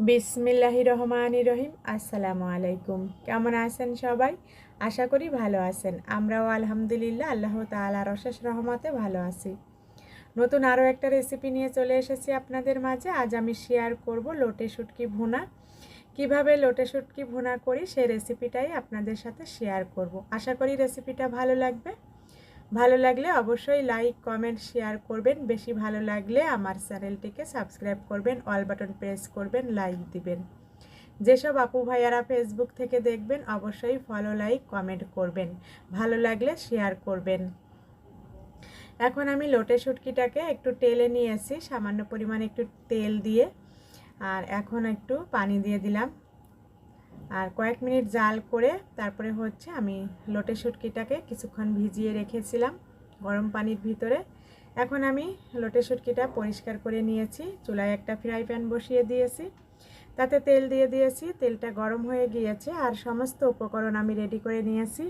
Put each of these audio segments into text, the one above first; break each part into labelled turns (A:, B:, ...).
A: বিসমিল্লাহি রহমান রহিম। আসসালামু আলাইকুম। কেমন আছেন সবাই? আশা করি ভালো আছেন। আমরাও আলহামদুলিল্লাহ আল্লাহ তালার অশেষ রহমতে ভালো আছি। নতুন আরও একটা রেসিপি নিয়ে চলে এসেছি আপনাদের মাঝে। আজ আমি শেয়ার করব লোটে শুটকি ভুনা। কীভাবে লোটে শুটকি ভুনা করি সেই রেসিপিটাই আপনাদের সাথে শেয়ার করব। আশা করি রেসিপিটা ভালো লাগবে। ভালো লাগলে অবশ্যই লাইক কমেন্ট শেয়ার করবেন। বেশি ভালো লাগলে আমার চ্যানেলটিকে সাবস্ক্রাইব করবেন অল বাটন প্রেস করবেন লাইক দিবেন। যেসব আপু ভাইয়ারা ফেসবুক থেকে দেখবেন, অবশ্যই ফলো লাইক কমেন্ট করবেন। ভালো লাগলে শেয়ার করবেন। এখন আমি লোটে শুটকিটাকে একটু তেলে নিয়েছি, সামান্য পরিমাণে একটু তেল দিয়ে। আর এখন একটু পানি দিয়ে দিলাম। আর কয়েক মিনিট জাল করে তারপরে হচ্ছে আমি লোটে শুটকিটাকে কিছুক্ষণ ভিজিয়ে রেখেছিলাম গরম পানির ভিতরে। এখন আমি লোটে শুটকিটা পরিষ্কার করে নিয়েছি, চুলায় একটা ফ্রাই প্যান বসিয়ে দিয়েছি। তাতে তেল দিয়ে দিয়েছি, তেলটা গরম হয়ে গিয়েছে আর সমস্ত উপকরণ আমি রেডি করে নিয়েছি।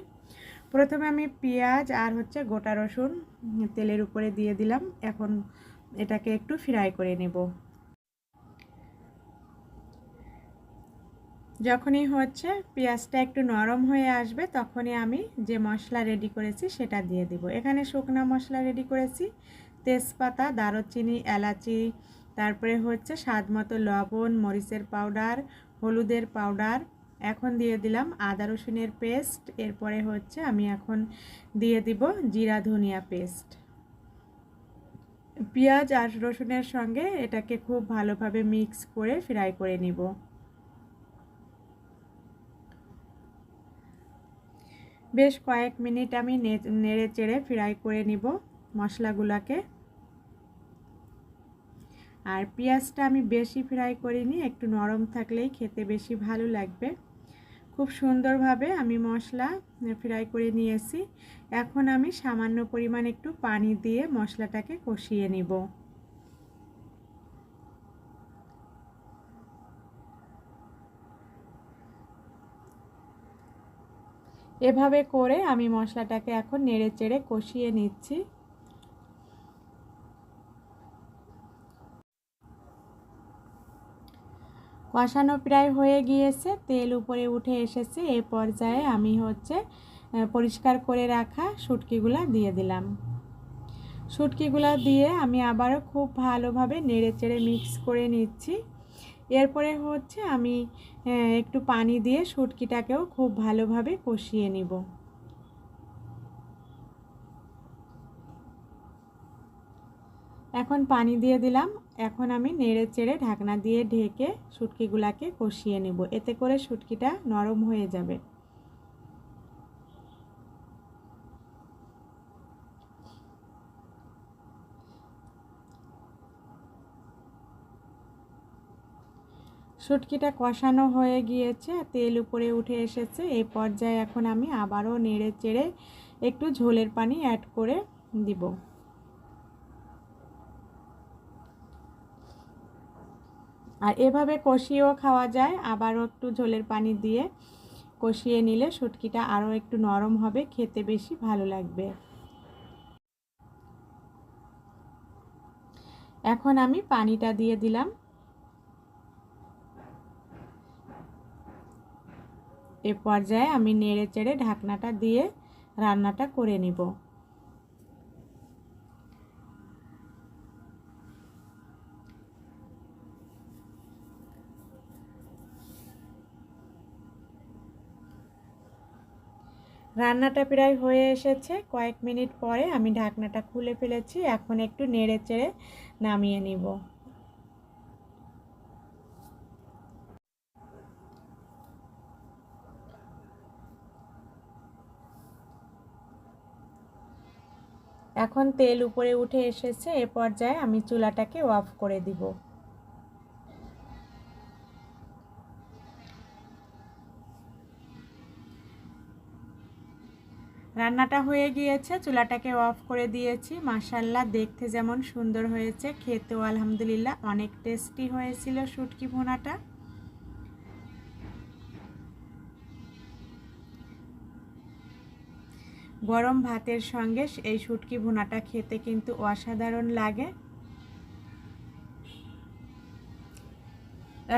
A: প্রথমে আমি পেঁয়াজ আর হচ্ছে গোটা রসুন তেলের উপরে দিয়ে দিলাম, এখন এটাকে একটু ফ্রাই করে নেব। যখনই হচ্ছে পেঁয়াজটা একটু নরম হয়ে আসবে, তখনই আমি যে মশলা রেডি করেছি সেটা দিয়ে দিব। এখানে শুকনা মশলা রেডি করেছি, তেজপাতা, দারুচিনি, এলাচি, তারপরে হচ্ছে স্বাদ মতো লবণ, মরিচের পাউডার হলুদের পাউডার এখন দিয়ে দিলাম আদা রসুনের পেস্ট এরপরে হচ্ছে আমি এখন দিয়ে দিব জিরা ধনিয়া পেস্ট পেঁয়াজ আর রসুনের সঙ্গে এটাকে খুব ভালোভাবে মিক্স করে ফ্রাই করে নিব। বেশ কয়েক মিনিট আমি নেড়ে চেড়ে ফ্রাই করে নিব মশলাগুলোকে। আর পেঁয়াজটা আমি বেশি ফ্রাই করিনি, একটু নরম থাকলেই খেতে বেশি ভালো লাগবে। খুব সুন্দরভাবে আমি মশলা ফ্রাই করে নিয়েছি। এখন আমি সামান্য পরিমাণ একটু পানি দিয়ে মশলাটাকে কষিয়ে নিব। এভাবে করে আমি মশলাটাকে এখন নেড়ে চেড়ে কষিয়ে নিচ্ছি। কষানো প্রায় হয়ে গিয়েছে, তেল উপরে উঠে এসেছে। এ পর্যায়ে আমি হচ্ছে পরিষ্কার করে রাখা শুটকিগুলা দিয়ে দিলাম। শুটকিগুলা দিয়ে আমি আবারও খুব ভালোভাবে নেড়ে চেড়ে মিক্স করে নিচ্ছি। এরপরে হচ্ছে আমি একটু পানি দিয়ে শুটকিটাকেও খুব ভালোভাবে কষিয়ে নিব। এখন পানি দিয়ে দিলাম। এখন আমি নেড়ে চেড়ে ঢাকনা দিয়ে ঢেকে শুটকিগুলাকে কষিয়ে নেব। এতে করে শুটকিটা নরম হয়ে যাবে। শুটকিটা কষানো হয়ে গিয়েছে, তেল উপরে উঠে এসেছে। এই পর্যায়ে এখন আমি আবারও নেড়ে চেড়ে একটু ঝোলের পানি অ্যাড করে দিব। আর এভাবে কষিয়েও খাওয়া যায়। আবারও একটু ঝোলের পানি দিয়ে কষিয়ে নিলে শুটকিটা আরও একটু নরম হবে, খেতে বেশি ভালো লাগবে। এখন আমি পানিটা দিয়ে দিলাম। এ পর্যায়ে আমি নেড়ে চেড়ে ঢাকনাটা দিয়ে রান্নাটা করে নিব। রান্নাটা প্রায় হয়ে এসেছে। কয়েক মিনিট পরে আমি ঢাকনাটা খুলে ফেলেছি। এখন একটু নেড়ে চেড়ে নামিয়ে নিব। এখন তেল উপরে উঠে এসেছে, এ পর্যায়ে আমি চুলাটাকে অফ করে দিব। রান্নাটা হয়ে গিয়েছে, চুলাটাকে অফ করে দিয়েছি। মাসাল্লা দেখতে যেমন সুন্দর হয়েছে, খেতেও আলহামদুলিল্লাহ অনেক টেস্টি হয়েছিল শুটকি ভোনাটা। গরম ভাতের সঙ্গে এই শুটকি ভুনাটা খেতে কিন্তু অসাধারণ লাগে।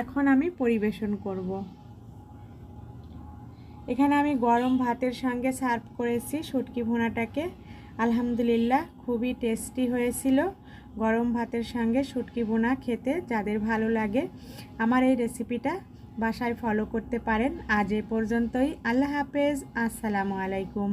A: এখন আমি পরিবেশন করব। এখানে আমি গরম ভাতের সঙ্গে সার্ভ করেছি শুটকি ভুনাটাকে। আলহামদুলিল্লাহ খুবই টেস্টি হয়েছিল। গরম ভাতের সঙ্গে শুটকি ভুনা খেতে যাদের ভালো লাগে আমার এই রেসিপিটা বাসায় ফলো করতে পারেন। আজ এ পর্যন্তই। আল্লাহ হাফেজ। আসসালামু আলাইকুম।